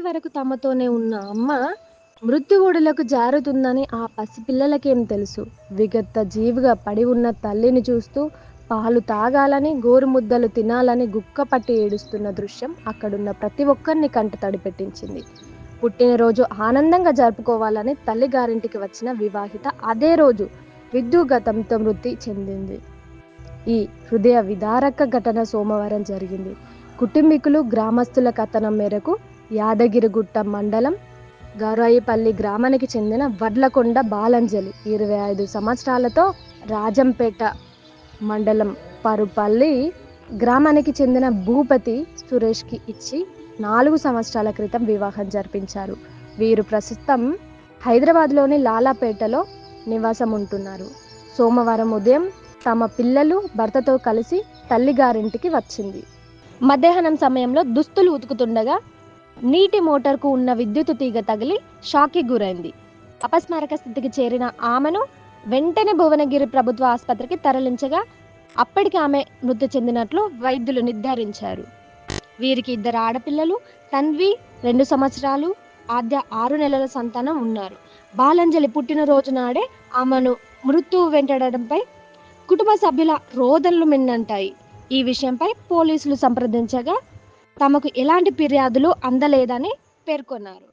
వరకు తమతోనే ఉన్న అమ్మ మృత్యువుడులకు జారుతుందని ఆ పసిపిల్లలకేం తెలుసు? విగత్త జీవిగా పడి ఉన్న తల్లిని చూస్తూ పాలు తాగాలని గోరుముద్దలు తినాలని గుక్కపట్టి ఏడుస్తున్న దృశ్యం అక్కడున్న ప్రతి ఒక్కరిని కంట తడిపెట్టించింది. పుట్టినరోజు ఆనందంగా జరుపుకోవాలని తల్లి గారింటికి వచ్చిన వివాహిత అదే రోజు విద్యుగతంతో మృతి చెందింది. ఈ హృదయ విదారక ఘటన సోమవారం జరిగింది. కుటుంబీకులు గ్రామస్తుల కథనం మేరకు యాదగిరిగుట్ట మండలం గౌరాయిపల్లి గ్రామానికి చెందిన వడ్లకొండ బాలంజలి. ఇరవై ఐదు సంవత్సరాలతో రాజంపేట మండలం పరుపల్లి గ్రామానికి చెందిన భూపతి సురేష్కి ఇచ్చి నాలుగు సంవత్సరాల క్రితం వివాహం జరిపించారు. వీరు ప్రస్తుతం హైదరాబాద్లోని లాలాపేటలో నివాసం ఉంటున్నారు సోమవారం ఉదయం తమ పిల్లలు భర్తతో కలిసి తల్లిగారింటికి వచ్చింది. మధ్యాహ్నం సమయంలో దుస్తులు ఉతుకుతుండగా నీటి మోటార్కు ఉన్న విద్యుత్ తీగ తగిలి షాక్కి గురైంది. అపస్మారక స్థితికి చేరిన ఆమెను వెంటనే భువనగిరి ప్రభుత్వ ఆసుపత్రికి తరలించగా అప్పటికి ఆమె మృతి చెందినట్లు వైద్యులు నిర్ధారించారు. వీరికి ఇద్దరు ఆడపిల్లలు తన్వి రెండు సంవత్సరాలు ఆద్య ఆరు నెలల సంతానం ఉన్నారు. బాలంజలి పుట్టినరోజు నాడే ఆమెను మృత్యువు వెంటాడడంపై కుటుంబ సభ్యుల రోదనలు మిన్నంటాయి. ఈ విషయంపై పోలీసులు సంప్రదించగా తమకు ఎలాంటి ఫిర్యాదులు అందలేదని పేర్కొన్నారు.